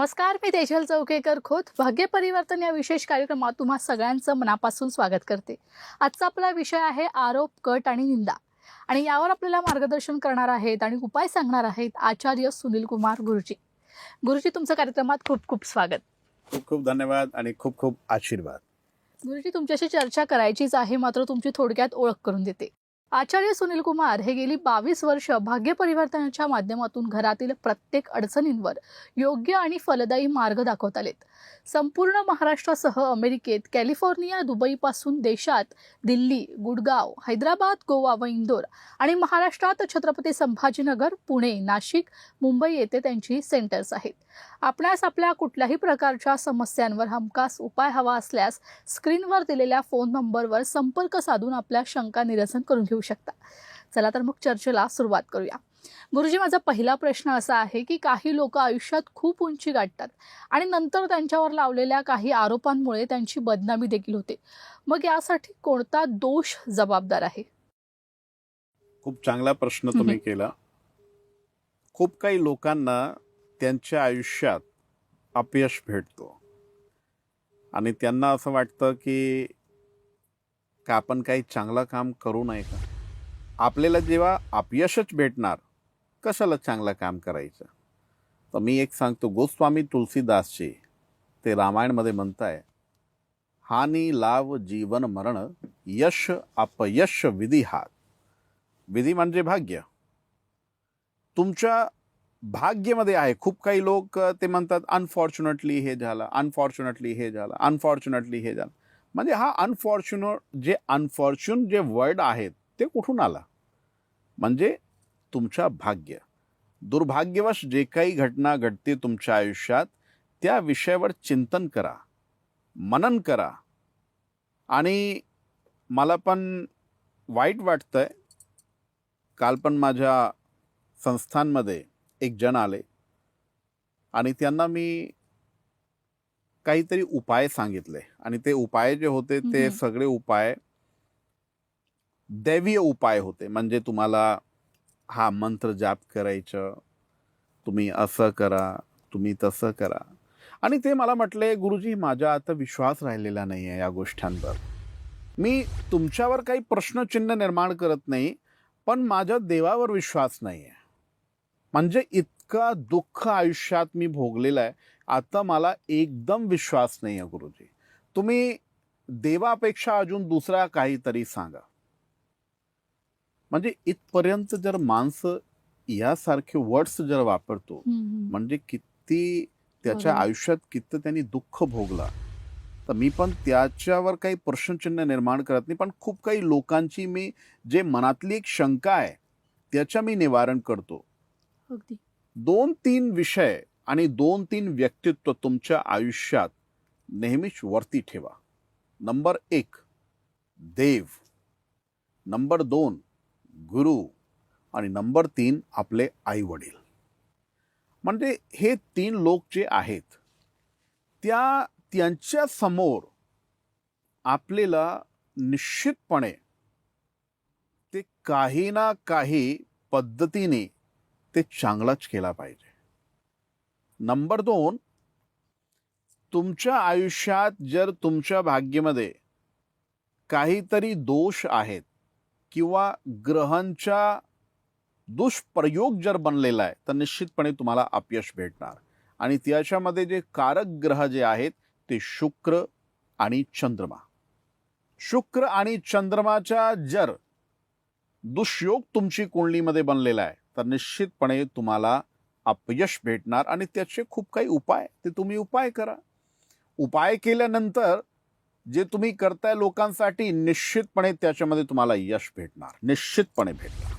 नमस्कार मी तेजल चौकेकर खोत. भाग्य परिवर्तन या विशेष कार्यक्रमात तुम्हा सगळ्यांचं मनापासून स्वागत करते. आजचा आपला विषय आहे आरोप कट आणि निंदा. आणि यावर आपल्याला मार्गदर्शन करणार आहेत आणि उपाय सांगणार आहेत आचार्य सुनील कुमार गुरुजी. गुरुजी तुमचं कार्यक्रमात खूप खूप स्वागत. खूप खूप धन्यवाद आणि खूप खूप आशीर्वाद. गुरुजी तुमच्याशी चर्चा करायचीच आहे मात्र तुमची थोडक्यात ओळख करून देते. आचार्य सुनील कुमार हे गेली बावीस वर्ष भाग्य परिवर्तनाच्या माध्यमातून घरातील प्रत्येक अडचणींवर योग्य आणि फलदायी मार्ग दाखवत आलेत. संपूर्ण महाराष्ट्रासह अमेरिकेत कॅलिफोर्निया दुबईपासून देशात दिल्ली गुडगाव हैदराबाद गोवा व इंदोर आणि महाराष्ट्रात छत्रपती संभाजीनगर पुणे नाशिक मुंबई येथे त्यांची सेंटर्स आहेत. आपणास आपल्या कुठल्याही प्रकारच्या समस्यांवर हमखास उपाय हवा असल्यास स्क्रीनवर दिलेल्या फोन नंबरवर संपर्क साधून आपल्या शंका निरसन करून घेऊ शकता. चला तर मग चर्चेला सुरुवात करूया. गुरुजी माझा पहिला प्रश्न असा आहे की काही लोक आयुष्यात खूप उंची गाठतात आणि नंतर त्यांच्यावर लावलेल्या काही आरोपांमुळे त्यांची बदनामी देखील होते. मग यासाठी कोणता दोष जबाबदार आहे? खूप चांगला प्रश्न तुम्ही केला. खूप काही लोकांना त्यांच्या आयुष्यात अपयश भेटतो. आणि त्यांना असं वाटतं की का आपण काही चांगलं काम करू नये का? आपल्याला जेव्हा अपयशच भेटणार कशाला चांगलं काम करायचं? तर मी एक सांगतो गोस्वामी तुलसीदासजी ते रामायणमध्ये म्हणताय हानी लाभ जीवन मरण यश अपयश विधी हात विधी म्हणजे भाग्य. तुमच्या भाग्यमध्ये आहे. खूप काही लोक ते म्हणतात अनफॉर्च्युनेटली हे झालं अनफॉर्च्युनेटली हे झालं अनफॉर्च्युनेटली हे झालं. म्हणजे हा अनफॉर्च्युनेट जे अनफॉर्च्युन जे वर्ड आहेत ते कुठून आला? म्हणजे तुमच्या भाग्य दुर्भाग्यवश जे काही घटना घडते तुमच्या आयुष्यात त्या विषयावर चिंतन करा मनन करा आणि मला पण वाईट वाटतंय काल पण माझ्या संस्थांमध्ये एक जण आले आणि त्यांना मी काहीतरी उपाय सांगितले आणि ते उपाय जे होते ते. सगळे उपाय दैवीय उपाय होते. म्हणजे तुम्हाला हा मंत्र जाप करायचं तुम्ही असं करा तुम्ही तसं करा. आणि ते मला म्हटले गुरुजी माझा आता विश्वास राहिलेला नाही आहे या गोष्टींवर मी तुमच्यावर काही प्रश्नचिन्ह निर्माण करत नाही पण माझ्या देवावर विश्वास नाही आहे. म्हणजे इतका दुःख आयुष्यात मी भोगलेला आहे आता मला एकदम विश्वास नाही आहे गुरुजी. तुम्ही देवापेक्षा अजून दुसरा काहीतरी सांगा. म्हणजे इथपर्यंत जर माणसं यासारखे वर्ड्स जर वापरतो म्हणजे किती त्याच्या. आयुष्यात किती त्यांनी दुःख भोगला. तर मी पण त्याच्यावर काही प्रश्नचिन्ह निर्माण करत नाही पण खूप काही लोकांची मी जे मनातली एक शंका आहे त्याच्या मी निवारण करतो. दोन तीन विषय आणि दोन तीन व्यक्तित्व तुमच्या आयुष्यात नेहमीच वरती ठेवा. नंबर एक देव. नंबर दोन गुरु आणि नंबर तीन आपले आई वडील म्हणजे हे तीन लोक जे आहेत त्या त्यांच्यासमोर आपल्याला निश्चितपणे ते काही ना काही पद्धतीने ते चांगलाच केला पाहिजे. नंबर दोन तुमच्या आयुष्यात जर तुमच्या भाग्यामध्ये काहीतरी दोष आहेत किंवा ग्रहांच्या दुष्प्रयोग जर बनलेला आहे तर निश्चितपणे तुम्हाला अपयश भेटणार. आणि त्याच्यामध्ये जे कारक ग्रह जे आहेत ते शुक्र आणि चंद्रमा. शुक्र आणि चंद्रमाच्या जर दुष्योग तुमची कुंडलीमध्ये बनलेला आहे तर निश्चितपणे तुम्हाला अपयश भेटणार. आणि त्याचे खूप काही उपाय ते तुम्ही उपाय करा. उपाय केल्यानंतर जे तुम्ही करताय लोकांसाठी निश्चितपणे त्याच्यामध्ये तुम्हाला यश भेटणार. निश्चितपणे भेटणार.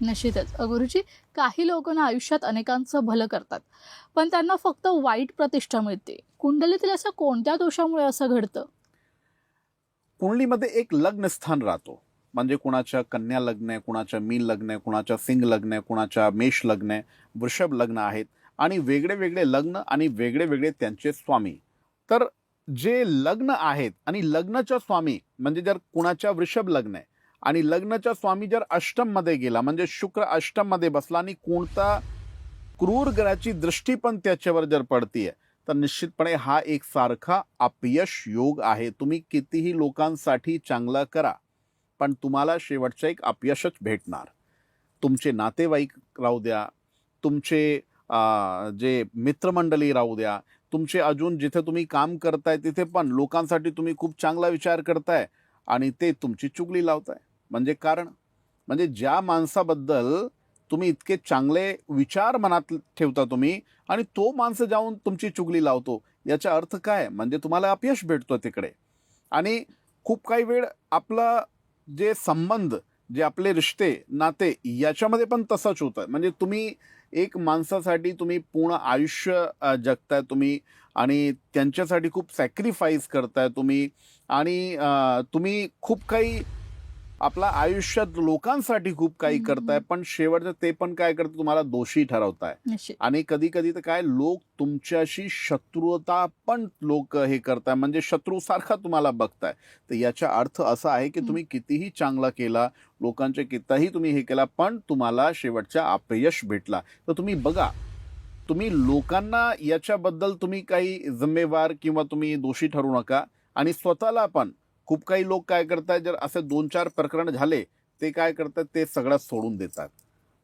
निश्चितच. गुरुजी काही लोक ना आयुष्यात अनेकांचं भलं करतात पण त्यांना फक्त वाईट प्रतिष्ठा मिळते. कुंडलीतील असं कोणत्या दोषामुळे असं घडतं? कुंडलीमध्ये एक लग्न स्थान राहतो. म्हणजे कुणाच्या कन्या लग्न आहे कुणाच्या मीन लग्न आहे कुणाच्या सिंग लग्न आहे कुणाच्या मेष लग्न आहे वृषभ लग्न आहेत आणि वेगळे वेगळे लग्न आणि वेगळे वेगळे त्यांचे स्वामी. तर जे लग्न आहेत आणि लग्नाच्या स्वामी म्हणजे जर कुणाच्या वृषभ लग्न आहे आणि लग्नाच्या स्वामी जर अष्टममध्ये गेला म्हणजे शुक्र अष्टममध्ये बसला आणि कोणता क्रूर ग्रहाची दृष्टी पण त्याच्यावर जर पडतीये तर निश्चितपणे हा एक सारखा अपयश योग आहे. तुम्ही कितीही लोकांसाठी चांगला करा पण तुम्हाला शेवटचं एक अपयशच भेटणार. तुमचे नातेवाईक राहू द्या तुमचे जे मित्रमंडळी राहू द्या तुमचे अजून जिथे तुम्ही काम करताय तिथे पण लोकांसाठी तुम्ही खूप चांगला विचार करताय आणि ते तुमची चुगली लावताय. म्हणजे कारण म्हणजे ज्या माणसाबद्दल तुम्ही इतके चांगले विचार मनात ठेवता तुम्ही आणि तो माणसं जाऊन तुमची चुगली लावतो याचा अर्थ काय? म्हणजे तुम्हाला अपयश भेटतो तिकडे. आणि खूप काही वेळ आपला जे संबंध जे आपले रिश्ते नाते याच्यामध्ये पण तसंच होतं. म्हणजे तुम्ही एक माणसासाठी तुम्ही पूर्ण आयुष्य जगताय तुम्ही आणि त्यांच्यासाठी खूप सॅक्रिफाईस करताय तुम्ही आणि तुम्ही खूप काही आपल्या आयुष्यात लोकांसाठी खूप काही करताय. पण शेवटचं ते पण काय करतं तुम्हाला दोषी ठरवताय आणि कधी कधी तर काय लोक तुमच्याशी शत्रुता पण लोक हे करताय म्हणजे शत्रूसारखा तुम्हाला बघताय तर याचा अर्थ असा आहे की. तुम्ही कितीही चांगला केला लोकांचे कितीही तुम्ही हे केला पण तुम्हाला शेवटच्या अपयश भेटला तर तुम्ही बघा तुम्ही लोकांना याच्याबद्दल तुम्ही काही जिम्मेवार किंवा तुम्ही दोषी ठरू नका आणि स्वतःला पण खूप काही लोक काय करतात जर असे दोन चार प्रकरण झाले ते काय करतात ते सगळं सोडून देतात.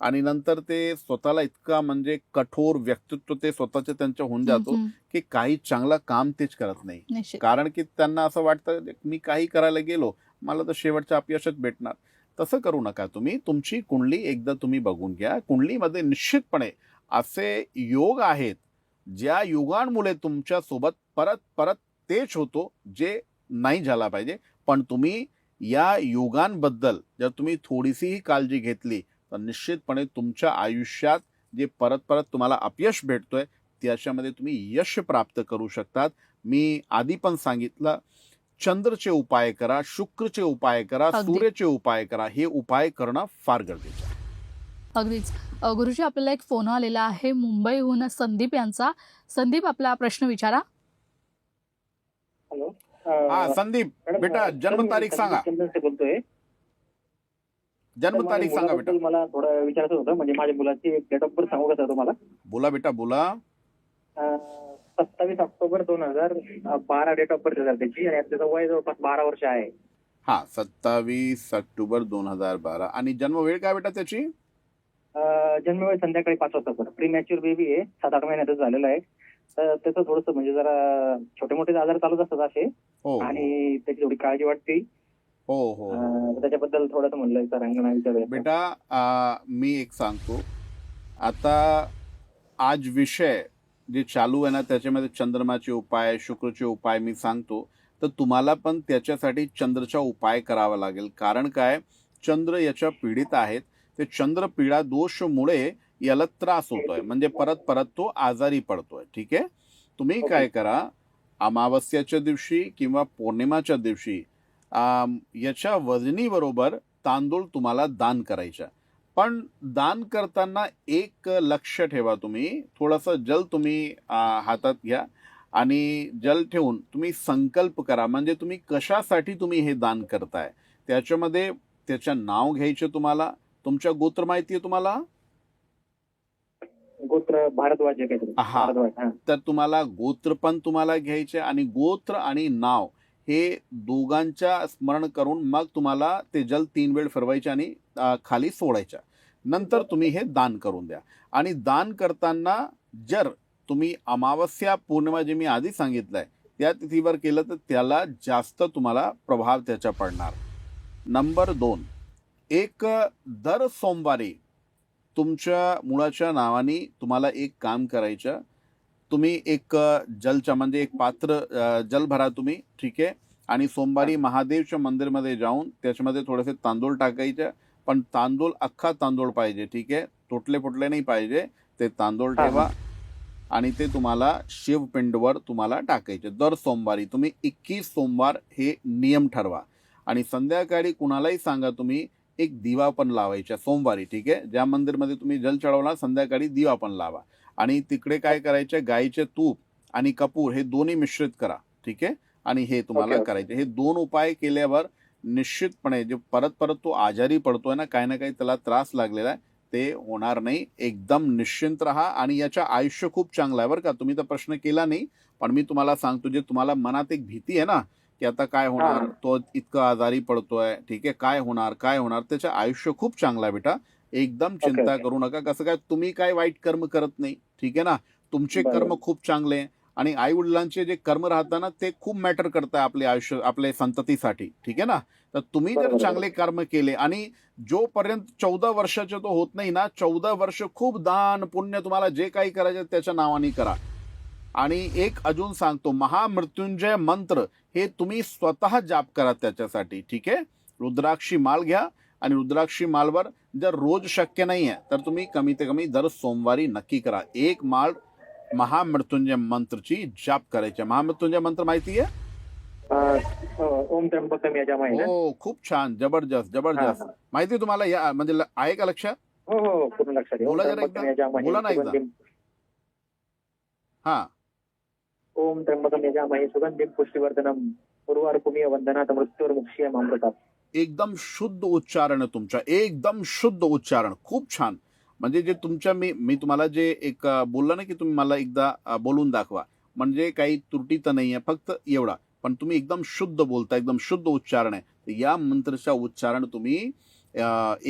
आणि नंतर ते स्वतःला इतका म्हणजे कठोर व्यक्तित्व ते स्वतःचे त्यांच्या होऊन जातो की काही चांगलं काम तेच करत नाही. कारण की त्यांना असं वाटतं मी काही करायला गेलो मला तर शेवटच्या अपयशच भेटणार. तसं करू नका तुम्ही. तुमची कुंडली एकदा तुम्ही बघून घ्या. कुंडलीमध्ये निश्चितपणे असे योग आहेत ज्या युगांमुळे तुमच्यासोबत परत परत तेच होतो जे नाही झाला पाहिजे. पण तुम्ही या युगांबद्दल जर तुम्ही थोडीशीही काळजी घेतली तर निश्चितपणे तुमच्या आयुष्यात जे परत परत तुम्हाला अपयश भेटतोय त्याच्यामध्ये तुम्ही यश प्राप्त करू शकतात. मी आधी पण सांगितलं चंद्रचे उपाय करा शुक्रचे उपाय करा. सूर्याचे उपाय करा हे उपाय करणं फार गरजेचं आहे. अगदीच. गुरुजी आपल्याला एक फोन आलेला आहे मुंबईहून संदीप यांचा. संदीप आपला प्रश्न विचारा. हॅलो. हा संदीप बेटा, जन्म तारीख सांगा. बोलतोय. जन्म तारीख सांगा बेटा. मला थोडं विचारायचं होतं म्हणजे माझ्या मुलाची डेट ऑफ बर्थ सांगू का सर तुम्हाला? बोला बेटा बोला. सत्तावीस ऑक्टोबर दोन हजार बारा डेट ऑफ बर्थ त्याची आणि त्याचं वय जवळपास बारा वर्ष आहे. हा सत्तावीस ऑक्टोबर दोन हजार बारा. आणि जन्म वेळ काय बेटा त्याची? अ, जन्मवेळ संध्याकाळी पाच वाजता सर प्री मॅच्युअर बेबी आहे सात आठ महिन्यातच झालेलं आहे. तर त्याचं थोडंसं म्हणजे जरा छोटे मोठे आजार चालूच असतात असे. हो आणि त्याची थोडी काळजी वाटते. हो हो. हो त्याच्याबद्दल थोडंसं म्हणलं सर अंगणा विचारूया बेटा आ, मी एक सांगतो. आता आज विषय जे चालू आहे ना त्याच्यामध्ये चंद्रमाचे उपाय शुक्रचे उपाय मी सांगतो. तर तुम्हाला पण त्याच्यासाठी चंद्रचा उपाय करावा लागेल. कारण काय? चंद्र याच्या पीडित आहेत. ते चंद्र पीडा दोषमुळे याला त्रास होतोय. म्हणजे परत परत तो आजारी पडतोय. ठीक आहे? तुम्ही काय करा अमावस्याच्या दिवशी किंवा पौर्णिमाच्या दिवशी याच्या वजनीबरोबर तांदूळ तुम्हाला दान करायच्या पण दान करताना एक लक्ष ठेवा तुम्ही. थोडंसं जल तुम्ही हातात घ्या आणि जल ठेवून तुम्ही संकल्प करा. म्हणजे तुम्ही कशासाठी तुम्ही हे दान करताय? त्याच्यामध्ये त्याचं नाव घ्यायचं तुम्हाला. तुमच्या गोत्र माहिती आहे तुम्हाला? गोत्र भारद्वाज काहीतरी. हा. भारद्वाज हा. तर तुम्हाला गोत्र पण तुम्हाला घ्यायचे आणि गोत्र आणि नाव हे दोघांच्या स्मरण करून मग तुम्हाला ते जल तीन वेळ फिरवायचे आणि अ, खाली सोडायच्या नंतर तुम्ही हे दान करून द्या. आणि दान करताना जर तुम्ही अमावस्या पौर्णिमा जे मी आधी सांगितलंय त्या तिथीवर केलं तर त्याला जास्त तुम्हाला प्रभाव त्याचा पडणार. नंबर दोन एक दर सोमवारी तुमच्या मुलाच्या नावाने तुम्हाला एक काम करायचं. तुम्ही एक जलच्या म्हणजे एक पात्र जल भरा तुम्ही ठीक आहे? आणि सोमवारी महादेवच्या मंदिरमध्ये जाऊन त्याच्यामध्ये थोडेसे तांदूळ टाकायचे. पण तांदूळ अख्खा तांदूळ पाहिजे ठीक आहे? तुटले फुटले नाही पाहिजे. ते तांदूळ. ठेवा आणि ते तुम्हाला शिवपिंडवर तुम्हाला टाकायचे. दर सोमवारी तुम्ही इक्कीस सोमवार हे नियम ठरवा. आणि संध्याकाळी कुणालाही सांगा तुम्ही एक दिवा पण लावायचा सोमवारी ठीक आहे? ज्या मंदिरमध्ये तुम्ही जल चढवला संध्याकाळी दिवा पण लावा. आणि तिकडे काय करायचे गाईचे तूप आणि कपूर हे दोन्ही मिश्रित करा ठीक आहे? आणि हे तुम्हाला. करायचे. हे दोन उपाय केल्यावर निश्चितपणे जे परत परत तो आजारी पडतोय ना काही ना काही त्याला त्रास लागलेला आहे ते होणार नाही. एकदम निश्चिंत राहा आणि याच्या आयुष्य खूप चांगलं आहे बरं का. तुम्ही तर प्रश्न केला नाही पण मी तुम्हाला सांगतो जे तुम्हाला मनात एक भीती आहे ना की आता काय होणार. तो इतकं आजारी पडतोय. ठीक आहे काय होणार? काय होणार? त्याचं आयुष्य खूप चांगलं आहे बेटा. एकदम चिंता. करू नका. कसं काय तुम्ही काय वाईट कर्म करत नाही. ठीक आहे ना? तुमचे. कर्म खूप चांगले आणि आई वडिलांचे जे कर्म राहतात ना ते खूप मॅटर करतात आपले आयुष्य आपल्या संततीसाठी. ठीक आहे ना? तर तुम्ही जर. चांगले कर्म केले आणि जोपर्यंत चौदा वर्षाचे तो होत नाही ना चौदा वर्ष खूप दान पुण्य तुम्हाला जे काही करायचे त्याच्या नावाने करा. आणि एक अजून सांगतो. महामृत्युंजय मंत्र. हे तुम्ही स्वतः जाप करा त्याच्यासाठी ठीक आहे? रुद्राक्षी माल घ्या आणि रुद्राक्षी मालवर जर रोज शक्य नाही आहे तर तुम्ही कमीत कमी दर सोमवारी नक्की करा. एक माळ महामृत्युंजय मंत्रची जाप करायची महामृत्युंजय मंत्र माहिती आहे? अं, ओम त्र्यंबकम ना? हो खूप छान. जबरदस्त हा, जबरदस्त. हा. माहिती आहे तुम्हाला या म्हणजे ल- आहे का लक्षात? हो हो हो, पूर्ण लक्षात बोला जरा एकदा. बोला ना एकदा. हा. ओम त्र्यंबकम यजामहे सुगंधिं पुष्टिवर्धनम उर्वारुकुमिय वंदनात मृत्यूवर मुक्षीय अमृतात एकदम शुद्ध उच्चारण आहे तुमच्या एकदम शुद्ध उच्चारण खूप छान. म्हणजे जे तुमच्या मी मी तुम्हाला जे एक बोललं ना की तुम्ही मला एकदा बोलून दाखवा. म्हणजे काही त्रुटी तर नाही आहे फक्त एवढा. पण तुम्ही एकदम शुद्ध बोलता एकदम शुद्ध उच्चारण आहे. तर या मंत्रच्या उच्चारण तुम्ही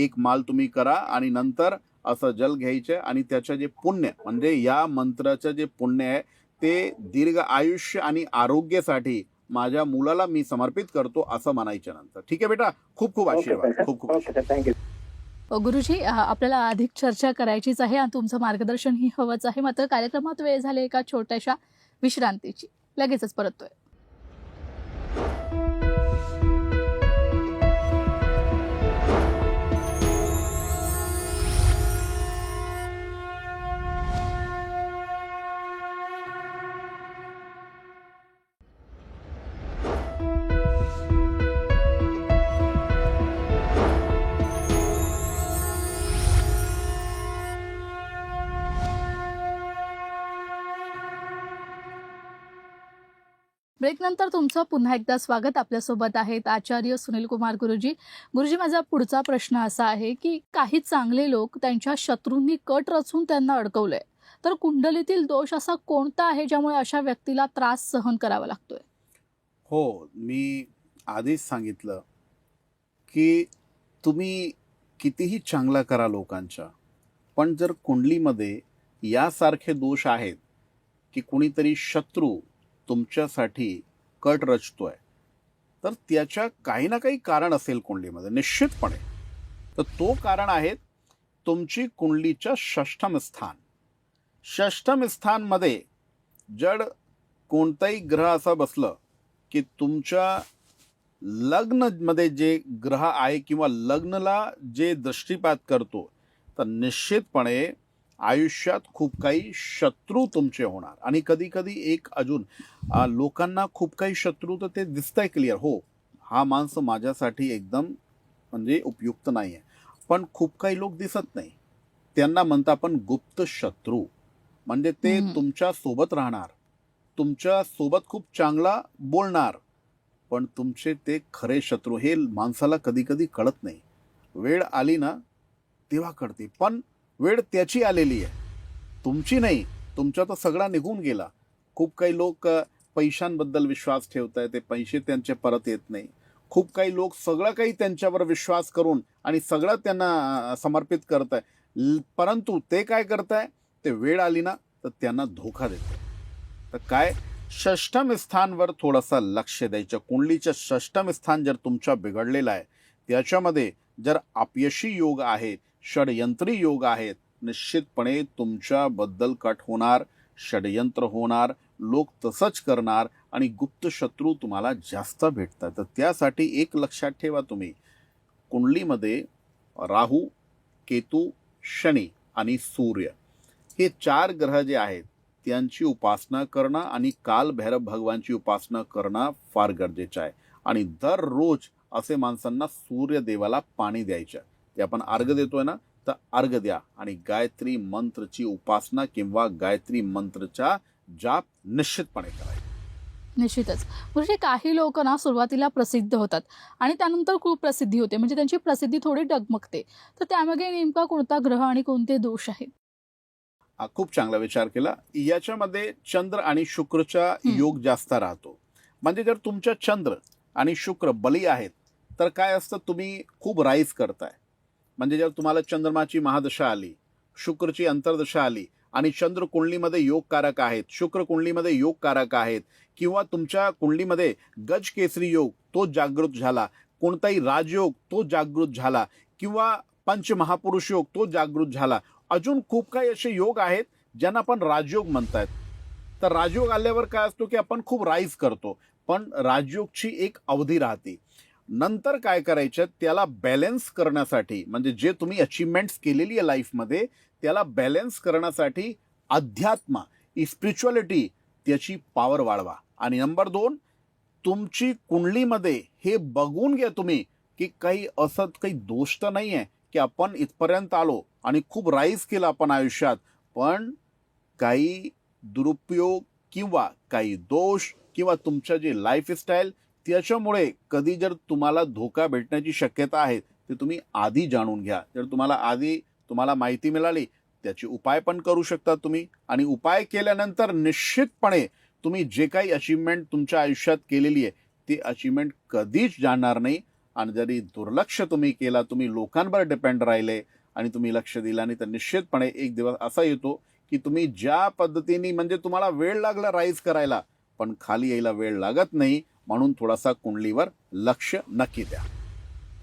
एक माल तुम्ही करा आणि नंतर असं जल घ्यायचं आणि त्याचं जे पुण्य म्हणजे या मंत्राचं जे पुण्य आहे ते दीर्घ आयुष्य आणि आरोग्यासाठी माझ्या मुलाला मी समर्पित करतो असं म्हणायच्या नंतर. ठीक आहे बेटा? खूप खूप आशीर्वाद. खूप खूप थँक्यू गुरुजी आपल्याला अधिक चर्चा करायचीच आहे आणि तुमचं मार्गदर्शनही हवंच आहे. मात्र कार्यक्रमात वेळ झाली एका छोट्याशा विश्रांतीची. लगेचच परततोय ब्रेकनंतर तुमचं पुन्हा एकदा स्वागत आपल्यासोबत आहेत आचार्य सुनील कुमार गुरुजी. गुरुजी माझा पुढचा प्रश्न असा आहे की काही चांगले लोक त्यांच्या शत्रूंनी कट रचून त्यांना अडकवलंय. तर कुंडलीतील दोष असा कोणता आहे ज्यामुळे अशा व्यक्तीला त्रास सहन करावा लागतोय? हो मी आधीच सांगितलं की तुम्ही कितीही चांगला करा लोकांच्या पण जर कुंडलीमध्ये यासारखे दोष आहेत की कुणीतरी शत्रू तुमच्यासाठी कट रचतोय. तर त्याच्या काही ना काही कारण असेल कुंडलीमध्ये निश्चितपणे. तर तो कारण आहे तुमची कुंडलीच्या षष्ठम स्थान. षष्ठम स्थानमध्ये जर कोणताही ग्रह असं बसलं की तुमच्या लग्नमध्ये जे ग्रह आहे किंवा लग्नला जे दृष्टिपात करतो तर निश्चितपणे आयुष्यात खूप काही शत्रू तुमचे होणार. आणि कधी कधी एक अजून लोकांना खूप काही शत्रू तर ते दिसतंय क्लिअर हो हा माणसं माझ्यासाठी एकदम म्हणजे उपयुक्त नाही आहे पण खूप काही लोक दिसत नाही. त्यांना म्हणता आपण गुप्त शत्रू. म्हणजे ते. तुमच्यासोबत राहणार. तुमच्यासोबत खूप चांगला बोलणार. पण तुमचे ते खरे शत्रू हे माणसाला कधी कधी कळत नाही. वेळ आली ना तेव्हा कळते. पण वेळ त्याची आलेली आहे. तुमची नाही तुमचा तर सगळा निघून गेला. खूप काही लोक पैशांबद्दल विश्वास ठेवत आहे ते पैसे त्यांचे परत येत नाही. खूप काही लोक सगळं काही त्यांच्यावर विश्वास करून आणि सगळं त्यांना समर्पित करत आहे. परंतु ते काय करत आहे? ते वेळ आली ना तर त्यांना धोका देते. तर काय? षष्ठम स्थानवर थोडंसं लक्ष द्यायचं. कुंडलीचं षष्ठम स्थान जर तुमच्या बिघडलेलं आहे त्याच्यामध्ये जर अपयशी योग आहे षडयंत्री योग आहेत. निश्चितपणे तुमच्याबद्दल कट होणार षडयंत्र होणार लोक तसंच करणार आणि गुप्त शत्रू तुम्हाला जास्त भेटतात. तर त्यासाठी एक लक्षात ठेवा तुम्ही. कुंडलीमध्ये राहू केतू शनी आणि सूर्य हे चार ग्रह जे आहेत त्यांची उपासना करणं आणि कालभैरव भगवानची उपासना करणं फार गरजेचं आहे. आणि दररोज असे माणसांना सूर्यदेवाला पाणी द्यायचं. ते आपण अर्घ देतोय ना तर अर्घ द्या. आणि गायत्री मंत्रची उपासना किंवा गायत्री मंत्रचा जाप निश्चितपणे करायचा निश्चितच. म्हणजे काही लोक ना सुरुवातीला प्रसिद्ध होतात आणि त्यानंतर खूप प्रसिद्धी होते. म्हणजे त्यांची प्रसिद्धी थोडी डगमगते. तर त्यामागे नेमका कोणता ग्रह आणि कोणते दोष आहेत? हा, खूप चांगला विचार केला. याच्यामध्ये चंद्र आणि शुक्रचा. योग जास्त राहतो. म्हणजे जर तुमच्या चंद्र आणि शुक्र बली आहेत तर काय असतं? तुम्ही खूप राईज करताय. म्हणजे जर तुम्हाला चंद्रमाची महादशा आली शुक्रची अंतर्दशा आली आणि चंद्र कुंडलीमध्ये योगकारक आहेत शुक्र कुंडलीमध्ये योगकारक आहेत किंवा तुमच्या कुंडलीमध्ये गज केसरी योग तो जागृत झाला कोणताही राजयोग तो जागृत झाला किंवा पंचमहापुरुष योग तो जागृत झाला अजून खूप काही असे योग आहेत ज्यांना आपण राजयोग म्हणतायत. तर राजयोग आल्यावर काय असतो की आपण खूप राईज करतो पण राजयोगची एक अवधी राहते. नंतर काय करायचं त्याला बॅलन्स करण्यासाठी म्हणजे जे तुम्ही अचिव्हमेंट्स केलेली आहे लाईफमध्ये त्याला बॅलन्स करण्यासाठी अध्यात्म स्पिरिच्युअलिटी त्याची पॉवर वाढवा. आणि नंबर दोन तुमची कुंडलीमध्ये हे बघून घ्या तुम्ही की काही असं काही दोष तर नाही आहे की आपण इथपर्यंत आलो आणि खूप राईज केलं आपण आयुष्यात पण काही दुरुपयोग किंवा काही दोष किंवा तुमचं जे लाईफस्टाईल त्याच्यामुळे कधी जर तुम्हाला धोका भेटण्याची शक्यता आहे ते तुम्ही आधी जाणून घ्या. जर तुम्हाला आधी तुम्हाला माहिती मिळाली त्याचे उपाय पण करू शकता तुम्ही आणि उपाय केल्यानंतर निश्चितपणे तुम्ही जे काही अचिव्हमेंट तुमच्या आयुष्यात केलेली आहे ती अचिव्हमेंट कधीच जाणार नाही आणि जरी दुर्लक्ष तुम्ही केला तुम्ही लोकांवर डिपेंड राहिले आणि तुम्ही लक्ष दिला नाही तर निश्चितपणे एक दिवस असा येतो की तुम्ही ज्या पद्धतीने म्हणजे तुम्हाला वेळ लागला राईज करायला पण खाली यायला वेळ लागत नाही म्हणून थोडासा कुंडलीवर लक्ष नक्की द्या.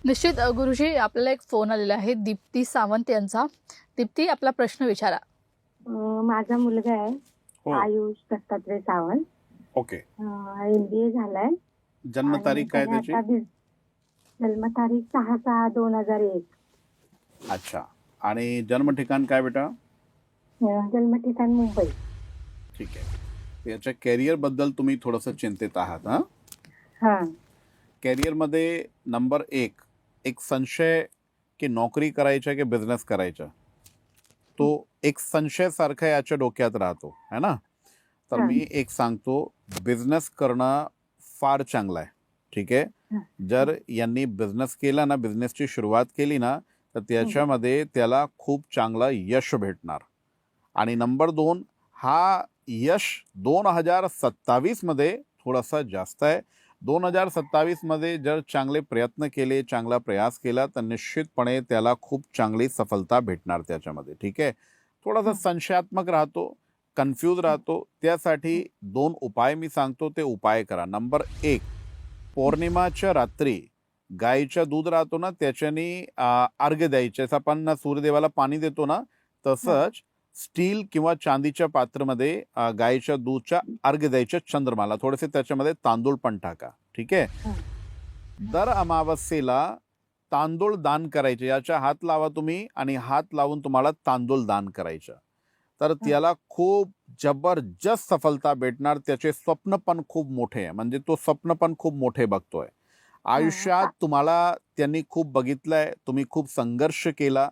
निश्चित गुरुजी आपल्याला एक फोन आलेला आहे. दीप्ती सावंत यांचा. दीप्ती आपला प्रश्न विचारा. माझा मुलगा आहे हो. आयुष दत्तात्रय सावंत. ओके. एमबीए झालाय. जन्मतारीख काय त्याची? जन्मतारीख सहा सहा दोन हजार एक. अच्छा. आणि जन्म ठिकाण काय बेटा? जन्म ठिकाण मुंबई. ठीक आहे. याच्या कॅरियरबद्दल तुम्ही थोडंसं चिंतित आहात हा? हा. कॅरियरमध्ये नंबर एक एक संशय की नोकरी करायच्या की बिझनेस करायचा तो एक संशयसारखा याच्या डोक्यात राहतो है ना? तर. मी एक सांगतो बिझनेस करणं फार चांगलं आहे ठीक आहे? हा. जर यांनी बिझनेस केला ना बिझनेसची सुरुवात केली ना तर त्याच्यामध्ये त्याला खूप चांगलं यश भेटणार. आणि नंबर दोन हा यश दोन हजार सत्तावीसमध्ये थोडासा जास्त आहे. दोन हजार सत्तावीसमध्ये जर चांगले प्रयत्न केले चांगला प्रयास केला तर निश्चितपणे त्याला खूप चांगली सफलता भेटणार त्याच्यामध्ये. ठीक आहे? थोडासा संशयात्मक राहतो कन्फ्यूज राहतो. त्यासाठी दोन उपाय मी सांगतो ते उपाय करा. नंबर एक पौर्णिमाच्या रात्री गाईचं दूध राहतो ना त्याच्याने आ, अर्घ्य द्यायचे. जसं आपण सूर्यदेवाला पाणी देतो ना तसंच स्टील किंवा चांदीच्या पात्रामध्ये अ, गाईच्या दूधच्या अर्घ्य द्यायच्या चंद्रमाला. थोडेसे त्याच्यामध्ये तांदूळ पण टाका. ठीक आहे? दर अमावस्येला तांदूळ दान करायचे. याच्या हात लावा तुम्ही आणि हात लावून तुम्हाला तांदूळ दान करायचं. तर त्याला खूप जबरदस्त सफलता भेटणार. त्याचे स्वप्न पण खूप मोठे आहे. म्हणजे तो स्वप्न पण खूप मोठे बघतोय. आयुष्यात तुम्हाला त्यांनी खूप बघितलंय. तुम्ही खूप संघर्ष केला.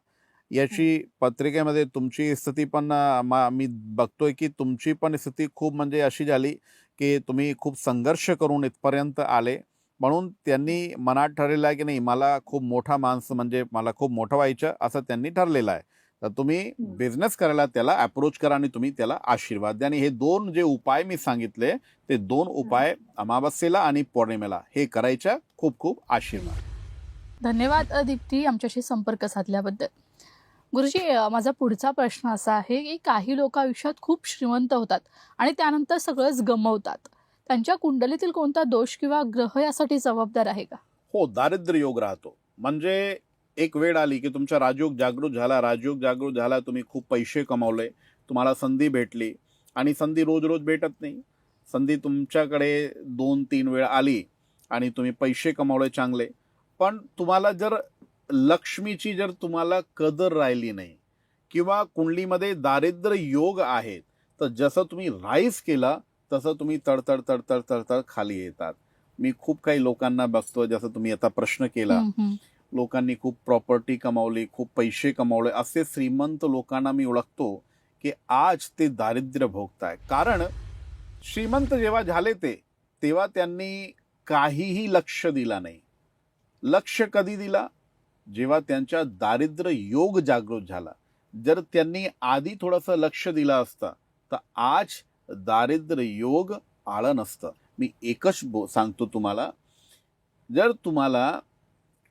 याची पत्रिकेमध्ये तुमची स्थिती पण मा- मी बघतोय की तुमची पण स्थिती खूप म्हणजे अशी झाली की तुम्ही खूप संघर्ष करून इथपर्यंत आले. म्हणून त्यांनी मनात ठरलेलं आहे की नाही मला खूप मोठा माणसं म्हणजे मला खूप मोठं व्हायचं असं त्यांनी ठरलेलं आहे. तर तुम्ही. बिझनेस करायला त्याला अप्रोच करा आणि तुम्ही त्याला आशीर्वाद द्या. आणि हे दोन जे उपाय मी सांगितले ते दोन उपाय अमावस्येला आणि पौर्णिमेला हे करायच्या खूप खूप आशीर्वाद. धन्यवाद दीप्ती आमच्याशी संपर्क साधल्याबद्दल. गुरुजी माझा पुढचा प्रश्न असा आहे की काही लोक आयुष्यात खूप श्रीमंत होतात आणि त्यानंतर सगळंच गमवतात. त्यांच्या कुंडलीतील कोणता दोष किंवा ग्रह यासाठी जबाबदार आहे का? हो दारिद्र्य योग राहतो. म्हणजे एक वेळ आली की तुमचा राजयोग जागृत झाला राजयोग जागृत झाला तुम्ही खूप पैसे कमावले तुम्हाला संधी भेटली आणि संधी रोज रोज भेटत नाही. संधी तुमच्याकडे दोन तीन वेळ आली आणि तुम्ही पैसे कमावले चांगले. पण तुम्हाला जर लक्ष्मीची जर तुम्हाला कदर राहिली नाही किंवा कुंडलीमध्ये दारिद्र्य योग आहेत तर जसं तुम्ही राईज केला तसं तुम्ही तडतड तडतड तडतड खाली येतात. मी खूप काही लोकांना बघतो जसं तुम्ही आता प्रश्न केला. लोकांनी खूप प्रॉपर्टी कमावली खूप पैसे कमावले. असे श्रीमंत लोकांना मी ओळखतो की आज ते दारिद्र्य भोगताय. कारण श्रीमंत जेव्हा झाले ते तेव्हा त्यांनी काहीही लक्ष दिला नाही. लक्ष कधी दिला? जेव्हा त्यांच्या दारिद्र्य योग जागृत झाला जर त्यांनी आधी थोडंसं लक्ष दिलं असतं तर आज दारिद्र्य योग आळं नसतं. मी एकच बो सांगतो तुम्हाला. जर तुम्हाला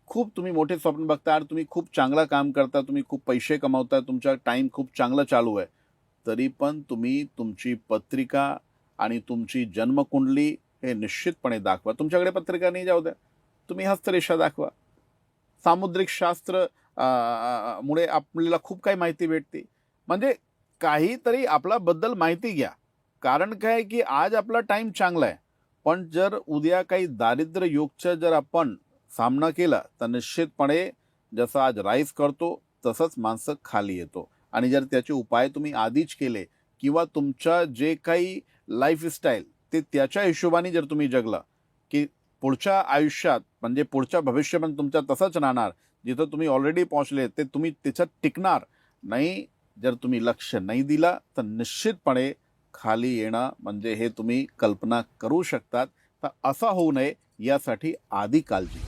खूप तुम्ही मोठे स्वप्न बघता आणि तुम्ही खूप चांगलं काम करता तुम्ही खूप पैसे कमावता तुमचा टाईम खूप चांगला चालू आहे तरी पण तुम्ही तुमची पत्रिका आणि तुमची जन्मकुंडली हे निश्चितपणे दाखवा. तुमच्याकडे पत्रिका नाही जाऊ द्या. तुम्ही हस्तरेषा दाखवा. सामुद्रिक शास्त्र मुळे आपल्याला खूप काही माहिती भेटते. म्हणजे काहीतरी आपल्याबद्दल माहिती घ्या. कारण काय की आज आपला टाईम चांगला आहे. पण जर उद्या काही दारिद्र्य योगचा जर आपण सामना केला तर निश्चितपणे जसं आज राईस करतो तसंच माणसं खाली येतो. आणि जर त्याचे उपाय तुम्ही आधीच केले किंवा तुमच्या जे काही लाईफस्टाईल ते त्याच्या हिशोबाने जर तुम्ही जगला की पुढच्या आयुष्यात म्हणजे पुढच्या भविष्य पण तुमच्या तसंच राहणार. जिथं तुम्ही ऑलरेडी पोहोचले ते तुम्ही त्याच्यात टिकणार. नाही जर तुम्ही लक्ष नाही दिला तर निश्चितपणे खाली येणं म्हणजे हे तुम्ही कल्पना करू शकतात. तर असं होऊ नये यासाठी आधी काळजी.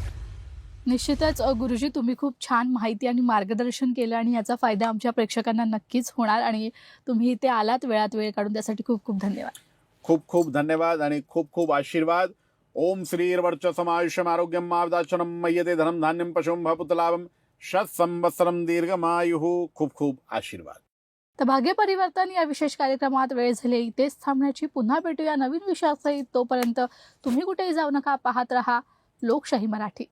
निश्चितच गुरुजी तुम्ही खूप छान माहिती आणि मार्गदर्शन केलं आणि याचा फायदा आमच्या प्रेक्षकांना नक्कीच होणार आणि तुम्ही इथे आलात वेळात वेळ काढून त्यासाठी खूप खूप धन्यवाद. खूप खूप धन्यवाद आणि खूप खूप आशीर्वाद. ओम श्रीर्वर्चसमायुष्यम आरोग्यम मावदाचनम मय्यते धनम धान्यम पशुम भपुतलाभम शत संवत्सरम दीर्घमायु। खूप खूप आशीर्वाद। तर भाग्य परिवर्तन या विशेष कार्यक्रमात वेळ झाले इथेच थांबण्याची पुन्हा भेटूया नवीन विषयासहित. तोपर्यंत तुम्ही कुठेही जाऊ नका पाहत रहा लोकशाही मराठी.